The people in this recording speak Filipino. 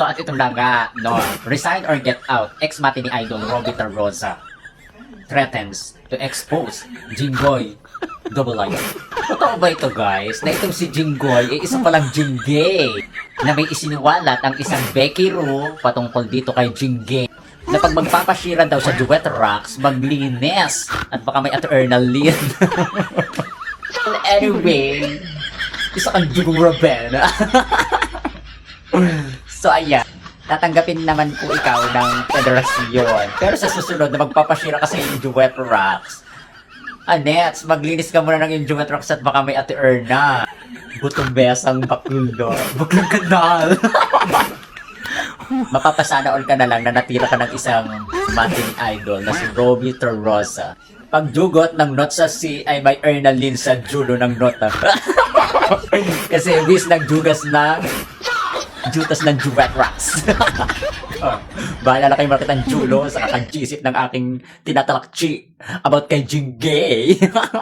So at ito nga, no, resign or get out, ex-mati ni Idol Robbie Rosa threatens to expose Jinggoy double life. Totoo ba ito guys? Na itong si Jinggoy, eh, isa palang Jinggay na may isiniwalat ang isang Becky Roo patungkol dito kay Jinggay na pag magpapasira daw sa Duet Rocks, maglinis at baka may eternal lin. anyway, isa kang Jigong Raven. so ayan, tatanggapin naman po ikaw ng federasyon. Pero sa susunod na magpapasira ka sa duet rocks, Anets, maglinis ka muna ng duet rocks at baka may ate Erna. Butong besang bakulo. Buklang kanal. Mapapasana all ka na lang na natira ka ng isang mating idol na si Robbie Torrosa. Pagdugot ng not sa C ay may Erna Lynn sa julo ng nota. Kasi bis nagdugas na Jutas ng Rocks. oh, bahala na kayo makita ng Julo sa kakajisip ng aking tinatalakchi about kay Jinggay.